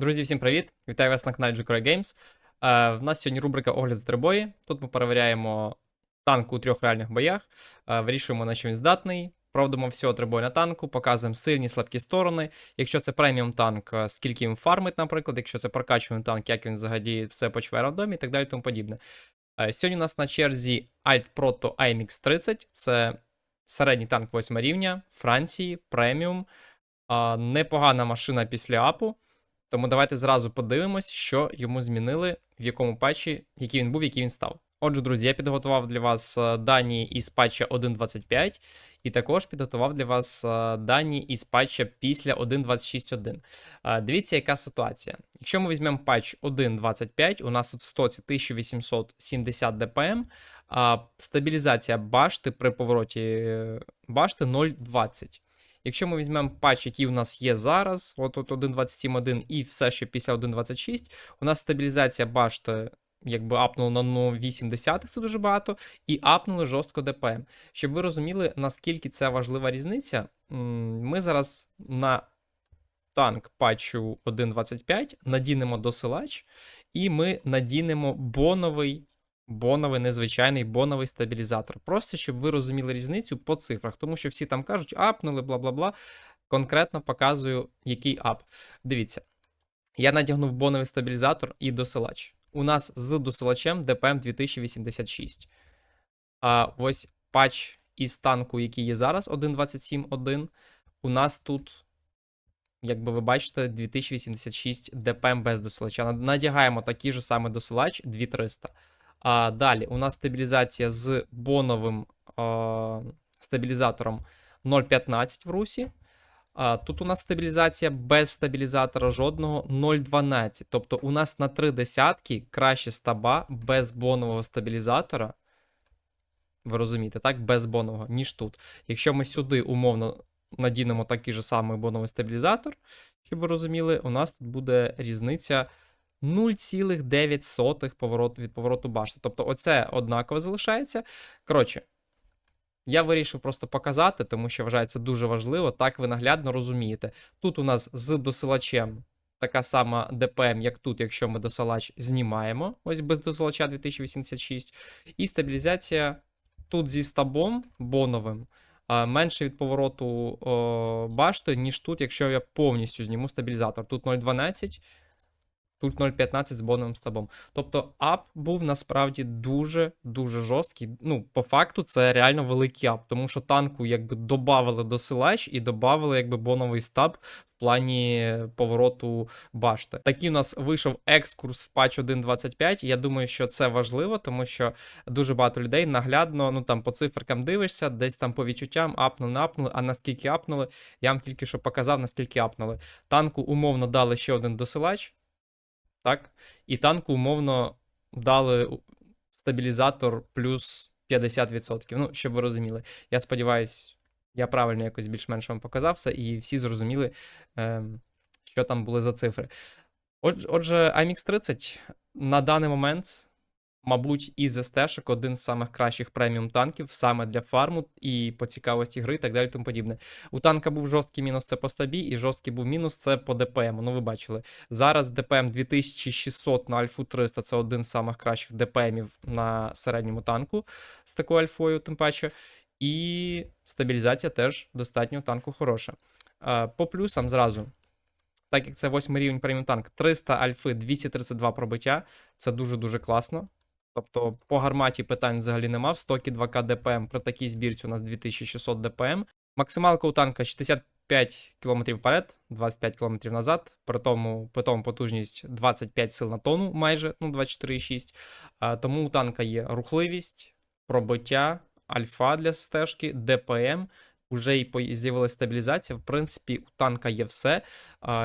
Друзі, всім привіт! Вітаю вас на каналі Jukra Games. Е, в нас сьогодні рубрика Огляд з трибої. Тут ми перевіряємо танк у трьох реальних боях, е, вирішуємо, на що він здатний, проводимо всього трибою на танку, показуємо сильні слабкі сторони. Якщо це преміум танк, е, скільки він фармить, наприклад, якщо це прокачуваний танк, як він взагалі все почуває рандомі і так далі тому подібне. Е, сьогодні у нас на черзі Alt Proto IMX 30. Це середній танк 8 рівня Франції, преміум. Е, непогана машина після апу. Тому давайте зразу подивимось, що йому змінили, в якому патчі, який він був, який він став. Отже, друзі, я підготував для вас е, дані із патча 1.25, і також підготував для вас е, дані із патча після 1.26.1. Е, Дивіться, яка ситуація. Якщо ми візьмемо патч 1.25, у нас тут в стоці 1870 дпм, а стабілізація башти при повороті башти 0.20. Якщо ми візьмемо патч, який у нас є зараз, от от 1.27.1 і все, що після 1.26, у нас стабілізація башти якби апнула на 0,8, це дуже багато, і апнули жорстко ДПМ. Щоб ви розуміли, наскільки це важлива різниця, ми зараз на танк патчу 1.25 надінемо досилач, і ми надінемо боновий боновий, незвичайний боновий стабілізатор. Просто щоб ви розуміли різницю по цифрах, тому що всі там кажуть, апнули, бла бла бла. Конкретно показую, який ап. Дивіться, я надягнув боновий стабілізатор і досилач. У нас з досилачем DPM 2086. А ось патч із танку, який є зараз, 1.27.1. У нас тут, як би ви бачите, 2086 DPM без досилача. Надягаємо такий же самий досилач 2300. А далі у нас стабілізація з боновим а, стабілізатором 0.15 в русі. А, тут у нас стабілізація без стабілізатора жодного 0.12. Тобто у нас на 3 десятки краще стаба без бонового стабілізатора. Ви розумієте, так? Без бонового, ніж тут. Якщо ми сюди умовно надінемо такий же самий боновий стабілізатор, щоб ви розуміли, у нас тут буде різниця 0,9 поворот від повороту башти. Тобто, оце однаково залишається. Коротше, я вирішив просто показати, тому що вважаю це дуже важливо. Так ви наглядно розумієте. Тут у нас з досилачем така сама ДПМ, як тут, якщо ми досилач знімаємо, ось без досилача 2086. І стабілізація тут зі стабом боновим. Менше від повороту о, башти, ніж тут, якщо я повністю зніму стабілізатор. Тут 0,12, Тут 0.15 з боновим стабом. Тобто ап був насправді дуже-дуже жорсткий. Ну, по факту, це реально великий ап, тому що танку якби додавали досилач і додавали якби боновий стаб в плані повороту башти. Такий у нас вийшов екскурс в патч 1.25. Я думаю, що це важливо, тому що дуже багато людей наглядно, ну там по циферкам дивишся, десь там по відчуттям апнули, апнули, а наскільки апнули, я вам тільки що показав, наскільки апнули. Танку умовно дали ще один досилач так? І танку умовно дали стабілізатор плюс 50%. Ну, щоб ви розуміли. Я сподіваюся, я правильно якось більш-менш вам показав це, і всі зрозуміли, е, що там були за цифри. Отже, IMX 30 на даний момент мабуть, із СТ-шок один з самих кращих преміум танків саме для фарму і по цікавості гри, і так далі. тому подібне. У танка був жорсткий мінус це по стабі, і жорсткий був мінус це по ДПМ. Ну, ви бачили. Зараз ДПМ 2600 на Альфу 300 це один з самих кращих ДПМів на середньому танку з такою альфою, тим паче. І стабілізація теж достатньо танку хороша. По плюсам зразу. Так як це восьмий рівень преміум танк, 300 альфи, 232 пробиття. Це дуже-дуже класно. Тобто по гарматі питань взагалі нема. В стокі 2К ДПМ при такій збірці у нас 2600 ДПМ. Максималка у танка 65 км вперед, 25 км назад. При тому, при тому потужність 25 сил на тонну, майже ну 24,6. Тому у танка є рухливість, пробиття, альфа для стежки, ДПМ. Уже і з'явилася стабілізація. В принципі, у танка є все.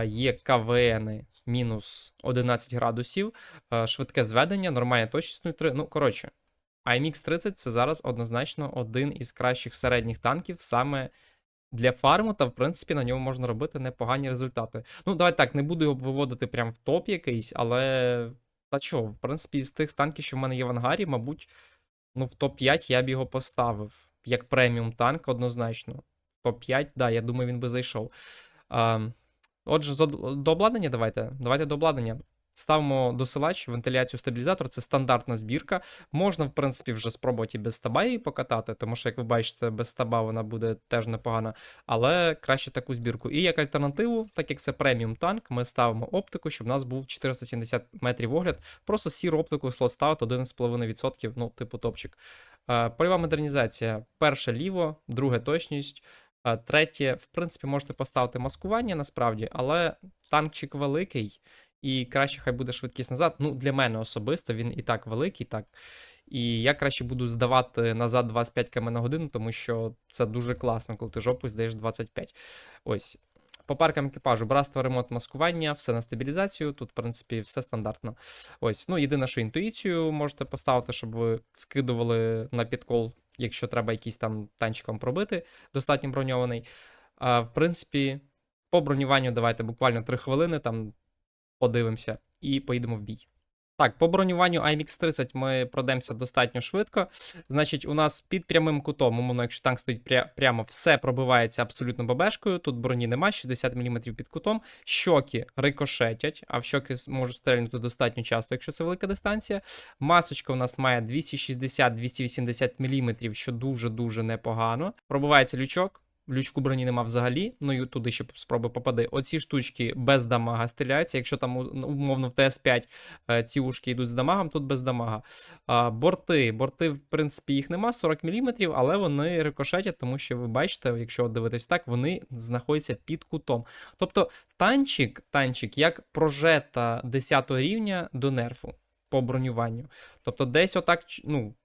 Є КВН мінус 11 градусів, швидке зведення, нормальна точність 0,3. Ну, коротше, IMX 30 це зараз однозначно один із кращих середніх танків саме для фарму, та, в принципі, на ньому можна робити непогані результати. Ну, давай так, не буду його виводити прямо в топ якийсь, але. Та що, в принципі, з тих танків, що в мене є в ангарі, мабуть, ну, в топ-5 я б його поставив як преміум танк, однозначно. Топ-5, да, я думаю, він би зайшов. А, Отже, до обладнання давайте. Давайте до обладнання. Ставимо досилач, вентиляцію, стабілізатор. Це стандартна збірка. Можна, в принципі, вже спробувати і без стаба її покатати, тому що, як ви бачите, без стаба вона буде теж непогана. Але краще таку збірку. І як альтернативу, так як це преміум танк, ми ставимо оптику, щоб у нас був 470 метрів огляд. Просто сіру оптику слот ставить 1,5%, ну, типу топчик. Е, Польова модернізація. Перше ліво, друге точність. Третє, в принципі, можете поставити маскування насправді, але танкчик великий, і краще хай буде швидкість назад. Ну, для мене особисто він і так великий, так. І я краще буду здавати назад 25 км на годину, тому що це дуже класно, коли ти жопу здаєш 25. Ось. По паркам екіпажу, братство, ремонт, маскування, все на стабілізацію. Тут, в принципі, все стандартно. Ось, ну єдине, що інтуїцію можете поставити, щоб ви скидували на підкол, якщо треба якийсь там танчиком пробити, достатньо броньований. А, в принципі, по бронюванню давайте буквально 3 хвилини, там подивимося і поїдемо в бій. Так, по бронюванню IMX 30 ми пройдемося достатньо швидко. Значить, у нас під прямим кутом, умовно, якщо танк стоїть пря- прямо, все пробивається абсолютно бабешкою. Тут броні нема, 60 мм під кутом. Щоки рикошетять, а в щоки можуть стрельнути достатньо часто, якщо це велика дистанція. Масочка у нас має 260-280 мм, що дуже-дуже непогано. Пробивається лючок. Лючку броні нема взагалі, ну і туди ще спроби попади. Оці штучки без дамага стріляються. Якщо там ну, умовно в ТС5 е, ці ушки йдуть з дамагом, тут без дамага. А, борти. Борти, в принципі, їх нема 40 мм, але вони рикошетять, тому що ви бачите, якщо дивитись так, вони знаходяться під кутом. Тобто танчик, танчик як прожета 10 рівня до нерфу по бронюванню. Тобто, десь отак, ну.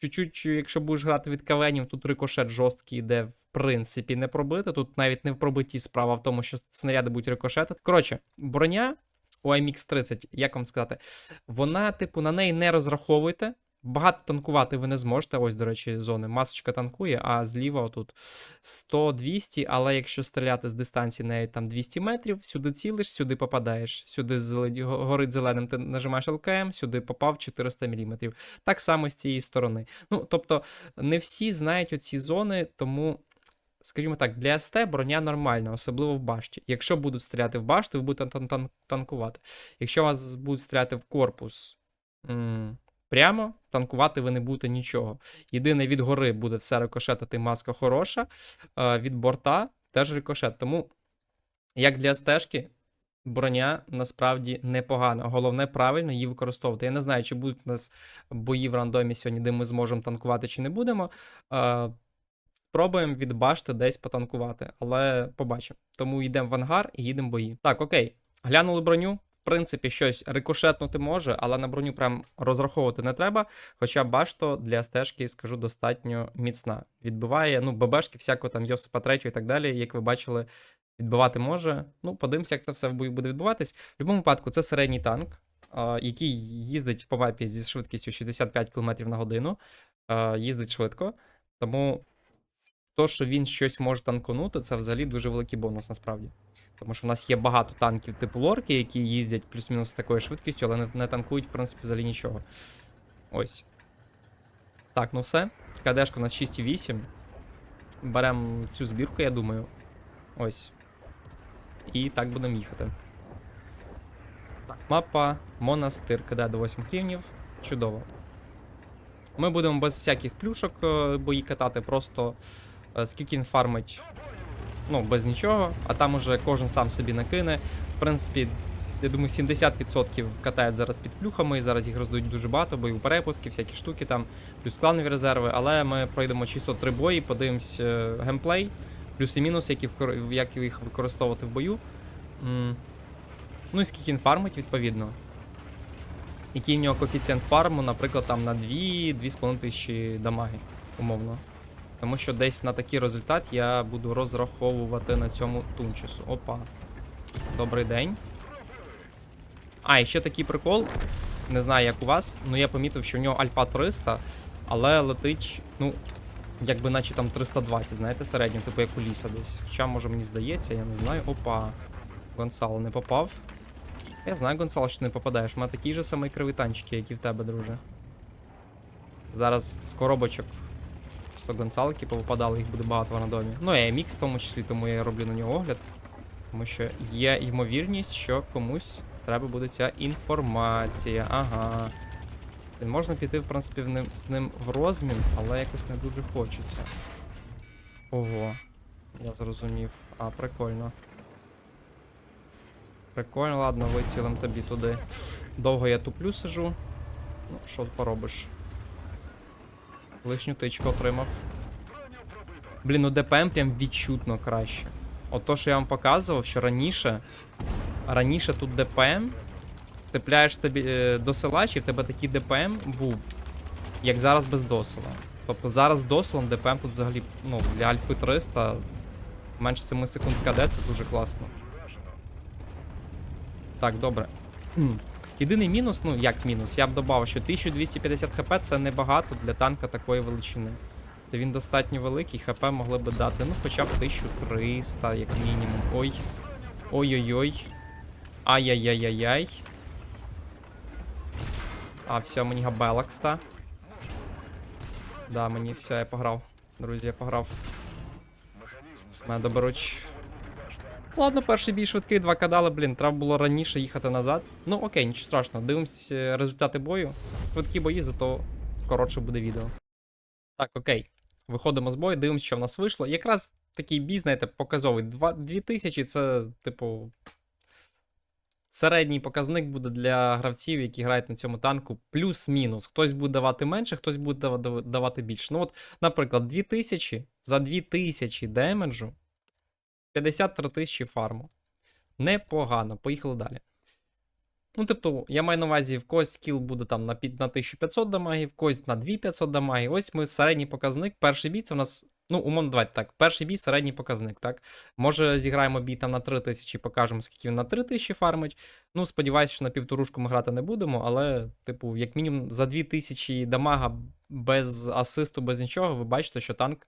Чуть-чуть, якщо будеш грати від кавенів, тут рикошет жорсткий йде, в принципі, не пробити. Тут навіть не в пробитті справа в тому, що снаряди будуть рикошетити. Коротше, броня у IMX 30, як вам сказати, вона, типу, на неї не розраховуйте. Багато танкувати ви не зможете. Ось, до речі, зони. Масочка танкує, а зліва отут 100-200, але якщо стріляти з дистанції навіть там 200 метрів, сюди цілиш, сюди попадаєш. Сюди горить зеленим, ти нажимаєш ЛКМ, сюди попав 400 мм. Так само з цієї сторони. Ну, тобто, не всі знають оці зони, тому. Скажімо так, для СТ броня нормальна, особливо в башті. Якщо будуть стріляти в башту, ви будете тан- тан- танкувати. Якщо вас будуть стріляти в корпус прямо, танкувати ви не будете нічого. Єдине від гори буде все рикошетити, маска хороша, від борта теж рикошет. Тому, як для стежки, броня насправді непогана. Головне правильно її використовувати. Я не знаю, чи будуть у нас бої в рандомі сьогодні, де ми зможемо танкувати, чи не будемо. Спробуємо від башти десь потанкувати, але побачимо. Тому йдемо в ангар і їдемо бої. Так, окей. Глянули броню. В принципі, щось рикошетнути може, але на броню прям розраховувати не треба. Хоча башто для стежки, скажу, достатньо міцна. Відбиває, ну, ББшки, всякого там Йосипа 3 і так далі, як ви бачили, відбивати може. Ну, подивимося, як це все в бою буде відбуватись. В будь-якому випадку, це середній танк, який їздить по мапі зі швидкістю 65 км на годину. Їздить швидко. Тому то, що він щось може танконути, це взагалі дуже великий бонус насправді. Тому що в нас є багато танків типу лорки, які їздять плюс-мінус такою швидкістю, але не, не танкують, в принципі, взагалі нічого. Ось. Так, ну все. КДшка у нас 6,8. Беремо цю збірку, я думаю. Ось. І так будемо їхати. Мапа Монастир кидає до 8 рівнів. Чудово. Ми будемо без всяких плюшок е, бої катати, просто е, скільки він фармить, ну, без нічого, а там уже кожен сам собі накине. В принципі, я думаю, 70% катають зараз під плюхами, і зараз їх роздають дуже багато, бойові перепуски, всякі штуки там, плюс кланові резерви, але ми пройдемо чисто три бої, подивимось е, геймплей, плюс і мінус, які, як їх використовувати в бою. Ну і скільки він фармить, відповідно. Який в нього коефіцієнт фарму, наприклад, там на 2-2,5 тисячі дамаги, умовно. Тому що десь на такий результат я буду розраховувати на цьому тунчесу. Опа. Добрий день. А, і ще такий прикол. Не знаю, як у вас, але я помітив, що в нього альфа 300, але летить, ну, якби наче там 320, знаєте, середньо, типу як у ліса десь. Хоча, може, мені здається, я не знаю. Опа. Гонсало не попав. Я знаю, Гонсало, що ти не попадаєш. У мене такі ж самі криві танчики, як і в тебе, друже. Зараз з коробочок. Просто гонсалки повипадали, їх буде багато в рандомі. Ну, і MX в тому числі, тому я роблю на нього огляд. Тому що є ймовірність, що комусь треба буде ця інформація. Ага. Можна піти, в принципі, з ним в розмін, але якось не дуже хочеться. Ого. Я зрозумів. А, прикольно. Прикольно, ладно, вицілим тобі туди. Довго я туплю сижу. Ну, що поробиш? Лишню тичку отримав. Блін, ну ДПМ прям відчутно краще. От то, що я вам показував, що раніше. Раніше тут ДПМ. Цепляєш тобі е, досилач, і в тебе такий ДПМ був, як зараз без досила. Тобто зараз з досилом ДПМ тут взагалі, ну, для Альфи 300 менше 7 секунд КД, це дуже класно. Так, добре. Єдиний мінус, ну як мінус, я б додав, що 1250 хп це небагато для танка такої величини. То він достатньо великий, хп могли би дати, ну хоча б 1300, як мінімум. Ой. Ой-ой-ой. Ай-яй-яй-яй-яй. А, все, мені габелакста. Да, мені все, я пограв. Друзі, я пограв. Мене доберуть. Ладно, перший бій швидкий, два кадали, блін, треба було раніше їхати назад. Ну окей, нічого страшного. Дивимось е, результати бою. Швидкі бої, зато коротше буде відео. Так, окей. Виходимо з бою, дивимося, що в нас вийшло. Якраз такий бій, знаєте, показовий. Два- 2000 це, типу. Середній показник буде для гравців, які грають на цьому танку, плюс-мінус. Хтось буде давати менше, хтось буде дава- дава- давати більше. Ну, от, наприклад, 2000 за 2000 демеджу 53 тисячі фарму. Непогано, поїхали далі. Ну, тобто, я маю на увазі, в когось скіл буде там на, на 1500 дамагів, в когось на 2500 дамагів. Ось ми середній показник. Перший бій це в нас. Ну, умовно, давайте так. Перший бій середній показник, так? Може, зіграємо бій там на 3000, покажемо, скільки він на 3000 фармить. Ну, сподіваюся, що на півторушку ми грати не будемо, але, типу, як мінімум за 2000 дамага без асисту, без нічого, ви бачите, що танк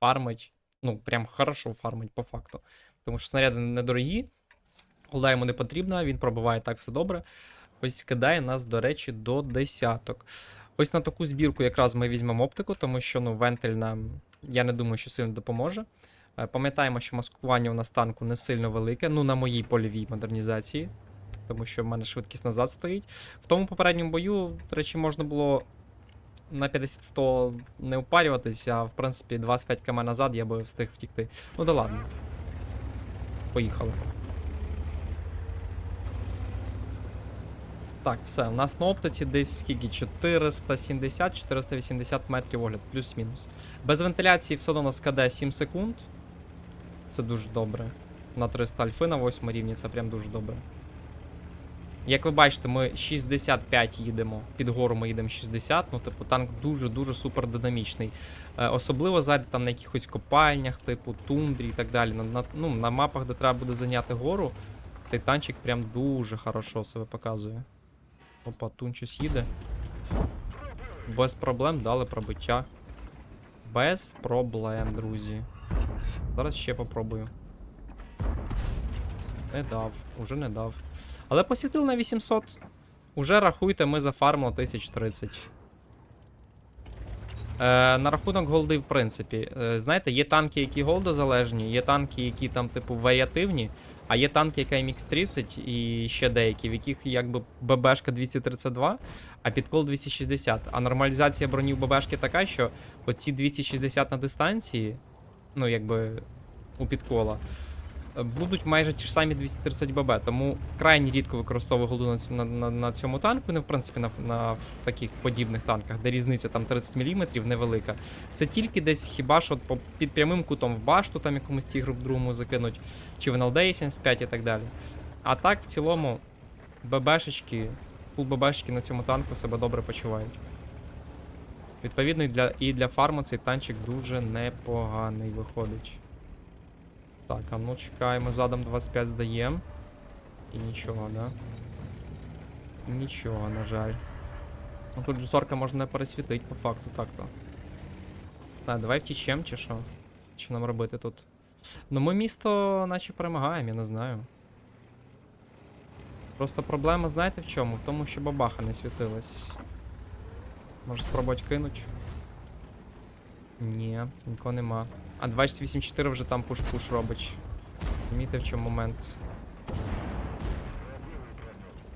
фармить. Ну, прям хорошо фармить по факту. Тому що снаряди недорогі, голда йому не потрібна, він пробиває так все добре. Ось кидає нас, до речі, до десяток. Ось на таку збірку якраз ми візьмемо оптику, тому що ну, вентиль нам, я не думаю, що сильно допоможе. Е, Пам'ятаємо, що маскування у нас танку не сильно велике, ну на моїй польовій модернізації, тому що в мене швидкість назад стоїть. В тому попередньому бою, до речі, можна було на 50-100 не упарюватися, а в принципі 25 км назад я би встиг втікти. Ну да ладно. Поїхали. Так, все, у нас на оптиці десь скільки? 470-480 метрів огляд, плюс-мінус. Без вентиляції все одно КД 7 секунд. Це дуже добре. На 300 альфи на 8 рівні, це прям дуже добре. Як ви бачите, ми 65 їдемо. Під гору ми їдемо 60. Ну, типу, танк дуже-дуже супер динамічний. Е, особливо ззаді там на якихось копальнях, типу тундрі і так далі. На, на, ну, на мапах, де треба буде зайняти гору, цей танчик прям дуже хорошо себе показує. Опа, тун щось їде. Без проблем дали пробиття. Без проблем, друзі. Зараз ще попробую. Не дав, уже не дав. Але посвітили на 800. Уже рахуйте, ми зафармили 1030. Е, на рахунок голди, в принципі. Е, знаєте, є танки, які голдозалежні, є танки, які там, типу, варіативні, а є танки, яка MX 30 і ще деякі, в яких якби ББшка 232, а підкол 260. А нормалізація броні в ББшки така, що оці 260 на дистанції, ну, якби у підкола, будуть майже ті ж самі 230 ББ. Тому вкрай рідко використовую голду на, на, на, цьому танку, не в принципі на, на в таких подібних танках, де різниця там 30 мм невелика. Це тільки десь хіба що під прямим кутом в башту, там якомусь тігру в другому закинуть, чи в НЛД 75 і так далі. А так, в цілому, ББшечки, фул ББшечки на цьому танку себе добре почувають. Відповідно, і для, і для фарму цей танчик дуже непоганий виходить. Так, а ну чекаємо, задом 25 здаємо. І нічого, да? Нічого, на жаль. Ну тут джусорка можна не пересвітить по факту, так-то. Так, давай втічем чи що? Що нам робити тут? Ну ми місто наче перемагаємо, я не знаю. Просто проблема, знаєте в чому? В тому, що бабаха не світилась. Може спробувати кинуть? Ні, нікого нема. А 284 вже там пуш-пуш робить. Розумієте, в чому момент?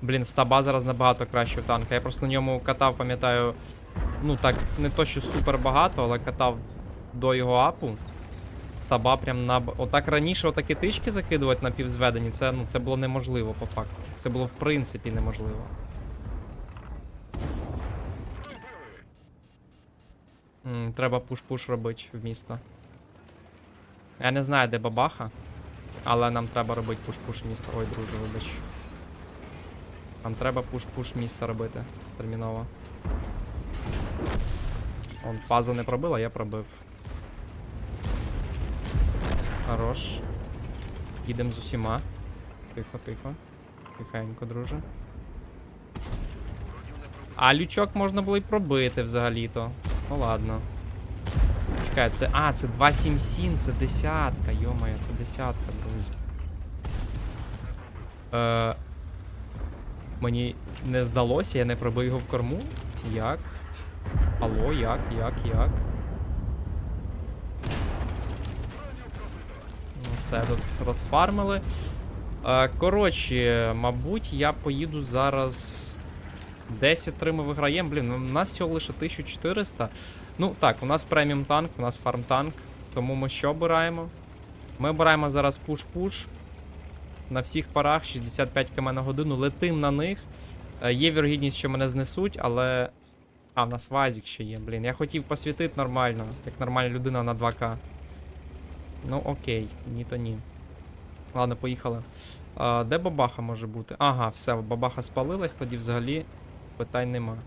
Блін, стаба зараз набагато краще в танка. Я просто на ньому катав, пам'ятаю, ну так, не то, що супер багато, але катав до його апу. Стаба прям на. Отак раніше отакі тички закидувати на півзведені, це, ну, це було неможливо по факту. Це було в принципі неможливо. Треба пуш-пуш робити в місто. Я не знаю, де бабаха, але нам треба робити пуш-пуш в місто. Ой, друже, вибач. Нам треба пуш-пуш міста робити терміново. Он фаза не пробила, я пробив. Хорош. Їдемо з усіма. Тихо, тихо. Тихенько, друже. А лючок можна було й пробити взагалі-то. Ну ладно. Чекай, це. А, це 277, це десятка, йомаю, це десятка, друзі. Е, мені не здалося, я не пробив його в корму. Як? Алло, як, як, як? Ну, все, тут розфармили. Е, коротше, мабуть, я поїду зараз. 10-3 ми виграємо. Блін, у нас всього лише 1400. Ну так, у нас преміум танк, у нас фарм танк. Тому ми що обираємо? Ми обираємо зараз пуш-пуш. На всіх парах 65 км на годину. Летим на них. Е, Є вірогідність, що мене знесуть, але. А, в нас вазік ще є, блін. Я хотів посвітити нормально, як нормальна людина на 2К. Ну окей, ні то ні. Ладно, поїхали. А, де бабаха може бути? Ага, все, бабаха спалилась, тоді взагалі питань нема.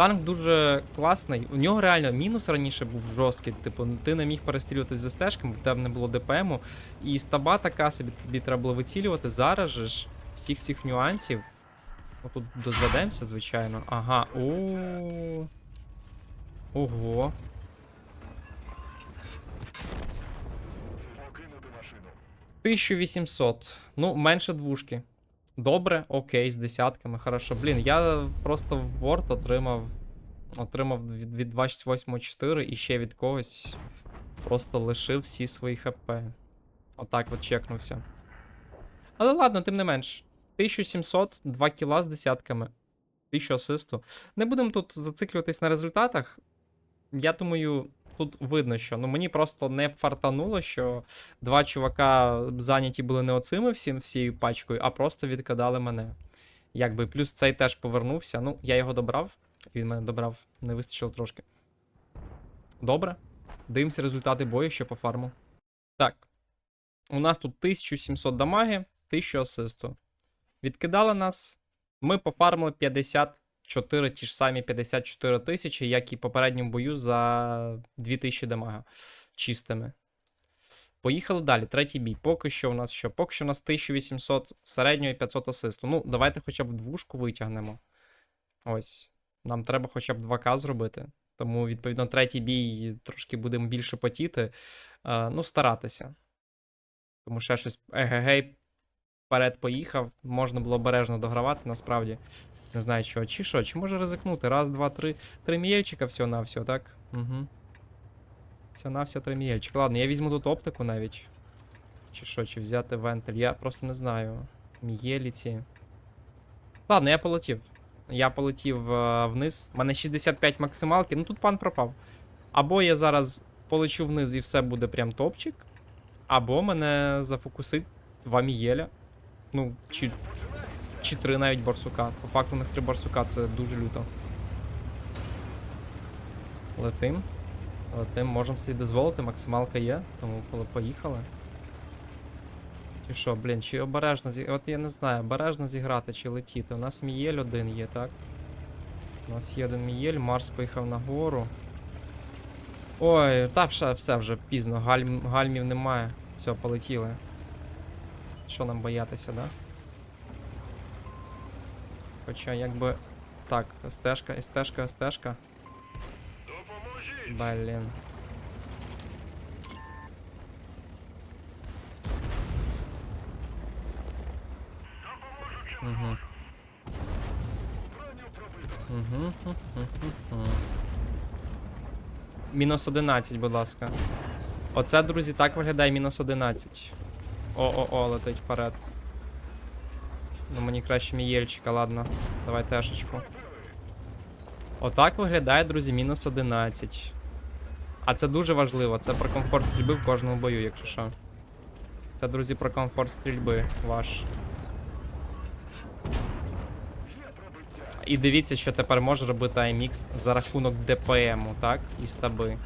Танк дуже класний. У нього реально мінус раніше був жорсткий. Типу, ти не міг перестрілюватись за стежками, бо тебе не було ДПМу. І стаба така собі тобі треба було вицілювати. Зараз же ж всіх цих нюансів. Ну тут дозведемося, звичайно. Ага. О. Ого. Покинути машину. 1800. Ну, менше двушки. Добре, окей, з десятками, хорошо. Блін, я просто в Word отримав. Отримав від, від 268.4 і ще від когось. Просто лишив всі свої ХП. Отак от чекнувся. Але ладно, тим не менш. 1700, 2 кіла з десятками. 1000 асисту. Не будемо тут зациклюватись на результатах. Я думаю, тут видно, що ну мені просто не фартануло, що два чувака зайняті були не оцими всім всією пачкою, а просто відкидали мене. Якби плюс цей теж повернувся. Ну, я його добрав. Він мене добрав, не вистачило трошки. Добре. Дивимося результати бою, що по фарму. Так. У нас тут 1700 дамаги, 1000 асисту. Відкидали нас. Ми пофармили 54, ті ж самі 54 тисячі, як і в попередньому бою за 2000 дамага чистими. Поїхали далі. Третій бій. Поки що у нас що? Поки що у нас 1800 середньої 500 асисту. Ну, давайте хоча б двушку витягнемо. Ось. Нам треба хоча б 2К зробити. Тому, відповідно, третій бій трошки будемо більше потіти. Е, ну, старатися. Тому ще щось егегей вперед поїхав. Можна було обережно догравати, насправді. Не знаю, що. Чи що, чи може ризикнути? Раз, два, три. Три мієльчика всього-навсього, так? Угу. Все на все три мієльчика. Ладно, я візьму тут оптику навіть. Чи що, чи взяти вентиль. Я просто не знаю. Мієліці. Ладно, я полетів. Я полетів е, вниз. У мене 65 максималки. Ну тут пан пропав. Або я зараз полечу вниз і все буде прям топчик. Або мене зафокусить два мієля. Ну, чи, чи три навіть борсука. По факту у них три борсука, це дуже люто. Летим. Летим, можемо собі дозволити, максималка є, тому коли поїхали. Чи що, блін, чи обережно зі... От я не знаю, обережно зіграти чи летіти. У нас Мієль один є, так? У нас є один Мієль, Марс поїхав нагору. Ой, та все, все вже пізно, гальм, гальмів немає. Все, полетіли. Що нам боятися, да? Хоча якби. Так, стежка, стежка, стежка. Блін. Угу. Пробито! Угу. Мінус 11, будь ласка. Оце, друзі, так виглядає мінус 11. О-о-о, летить вперед. Ну мені краще мієльчика, ладно. Давай тешечку. Отак виглядає, друзі, мінус 11. А це дуже важливо. Це про комфорт стрільби в кожному бою, якщо що. Це, друзі, про комфорт стрільби ваш. І дивіться, що тепер може робити IMX за рахунок ДПМу, так? І стаби.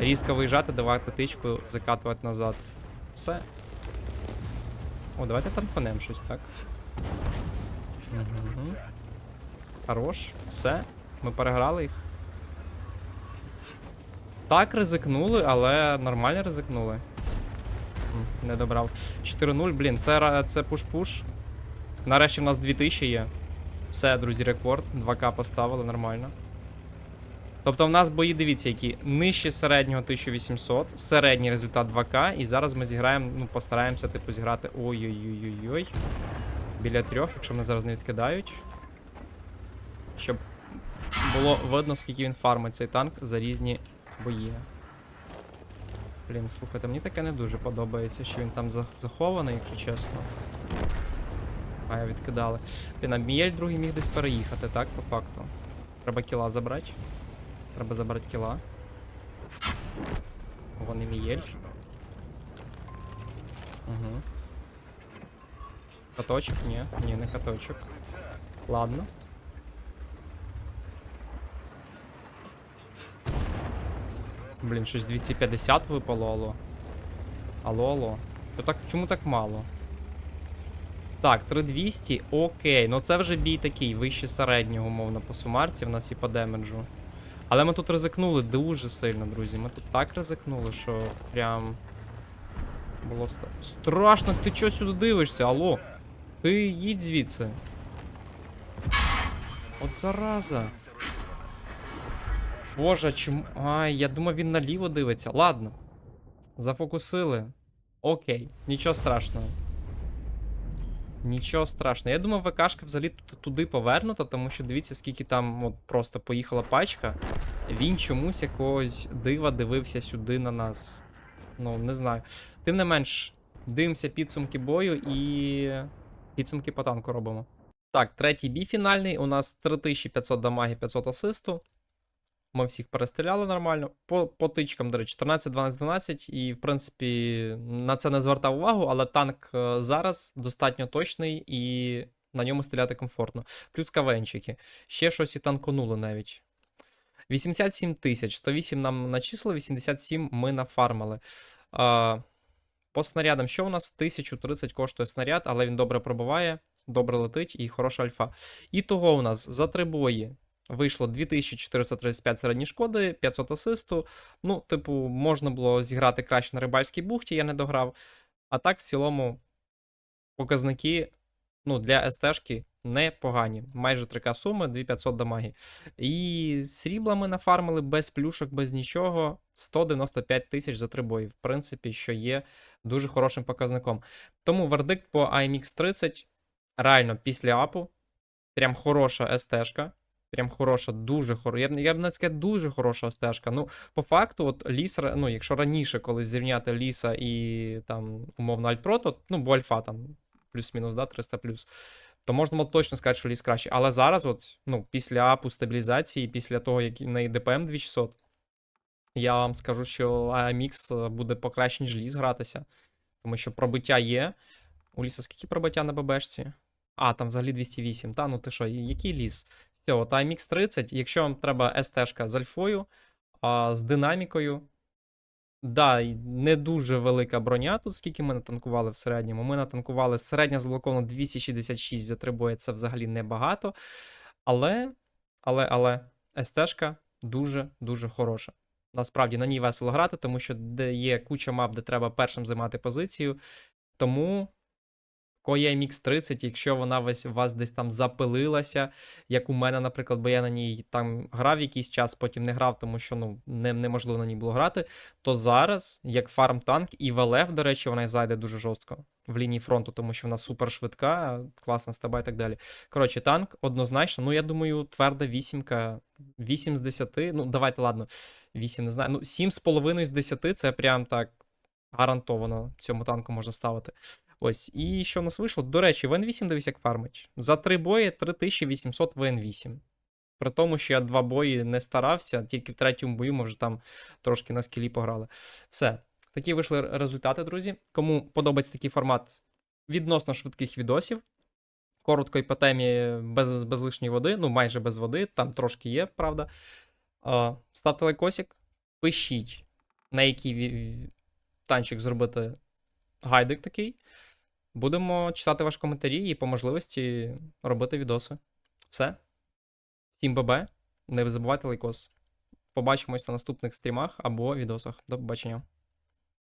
Різко виїжджати, давати тичку, закатувати назад. Все. О, давайте танканем щось, так? Угу. Хорош. Все. Ми переграли їх. Так, ризикнули, але нормально ризикнули. Не добрав. 4-0, блін, це, це пуш-пуш. Нарешті в нас 2000 є. Все, друзі, рекорд. 2К поставили нормально. Тобто в нас бої, дивіться, які нижче середнього 1800, середній результат 2К, і зараз ми зіграємо, ну, постараємося, типу, зіграти. Ой-ой-ой-ой-ой. Біля трьох, якщо мене зараз не відкидають. Щоб було видно, скільки він фармить цей танк за різні бої. Блін, слухайте, мені таке не дуже подобається, що він там захований, якщо чесно. А, я відкидали. Блін, а Мієль другий міг десь переїхати, так, по факту. Треба кіла забрати. Треба забрати кіла. Вон і Мієль. Угу. Каточок? Ні, ні, не каточок. Ладно. Блін, щось 250 випало, алло. Алло, алло. Що так, чому так мало? Так, 3200, окей. Ну це вже бій такий, вище середнього, умовно, по сумарці в нас і по демеджу. Але ми тут ризикнули дуже сильно, друзі. Ми тут так ризикнули, що прям. Було ста... страшно, ти чого сюди дивишся? Алло? Ти їдь звідси. От зараза. Боже, чому. Ай, я думав, він наліво дивиться. Ладно. Зафокусили. Окей, нічого страшного. Нічого страшного. Я думав, ВКшка взагалі ту- туди повернута, тому що дивіться, скільки там от просто поїхала пачка. Він чомусь якогось дива дивився сюди на нас. Ну, не знаю. Тим не менш, дивимося підсумки бою і підсумки по танку робимо. Так, третій бій фінальний. У нас 3500 дамаги, 500 асисту. Ми всіх перестріляли нормально. По, по тичкам, до речі, 14, 12, 12. І, в принципі, на це не звертав увагу, але танк е, зараз достатньо точний і на ньому стріляти комфортно. Плюс кавенчики. Ще щось і танконули навіть. 87 тисяч. 108 нам начислили, 87 ми нафармили. А, по снарядам, що у нас? 1030 коштує снаряд, але він добре пробиває, добре летить і хороша альфа. І того у нас за три бої вийшло 2435 середні шкоди, 500 асисту. Ну, типу, можна було зіграти краще на рибальській бухті, я не дограв. А так, в цілому, показники ну, для СТшки непогані. Майже 3К суми, 2500 дамаги. І срібла ми нафармили без плюшок, без нічого. 195 тисяч за три бої, в принципі, що є дуже хорошим показником. Тому вердикт по IMX 30 реально після апу. Прям хороша СТшка. Прям хороша, дуже хороша. Я б, я б не сказав, дуже хороша стежка. Ну, по факту, от ліс, ну, якщо раніше колись зрівняти ліса і там, умовно, Альтпро, то ну, бо альфа там плюс-мінус, да, 300 плюс, то можна було точно сказати, що ліс краще. Але зараз, от, ну, після апу стабілізації, після того, як неї ДПМ 2600, я вам скажу, що AMX буде покраще, ніж ліс гратися. Тому що пробиття є. У ліса скільки пробиття на ББшці? А, там взагалі 208. Та, ну ти що, який ліс? Все, от AMX 30, якщо вам треба ST-шка з альфою, а, з динамікою. Да, не дуже велика броня тут, скільки ми натанкували в середньому. Ми натанкували середня заблокована 266 за три бої, це взагалі небагато. Але, але, але, СТ-шка дуже-дуже хороша. Насправді на ній весело грати, тому що є куча мап, де треба першим займати позицію. Тому є MX 30, якщо вона весь у вас десь там запилилася, як у мене, наприклад, бо я на ній там грав якийсь час, потім не грав, тому що ну, не, неможливо на ній було грати, то зараз, як фарм танк, і ВЛФ, до речі, вона зайде дуже жорстко в лінії фронту, тому що вона супер швидка, класна стаба і так далі. Коротше, танк однозначно, ну я думаю, тверда вісімка, 8 з 10, ну давайте, ладно, 8 не знаю, ну 7,5 з 10 це прям так гарантовано цьому танку можна ставити. Ось, і що в нас вийшло? До речі, ВН8 дивись, як фармить. За три бої 3800 ВН8. При тому, що я два бої не старався, тільки в третьому бою ми вже там трошки на скілі пограли. Все. Такі вийшли результати, друзі. Кому подобається такий формат відносно швидких відосів, коротко і по темі без, без лишньої води, ну майже без води, там трошки є, правда. Ставте лайкосик, пишіть, на ві- танчик зробити гайдик такий. Будемо читати ваші коментарі і по можливості робити відоси. Все. Всім ББ. Не забувайте лайкос. Побачимось на наступних стрімах або відосах. До побачення.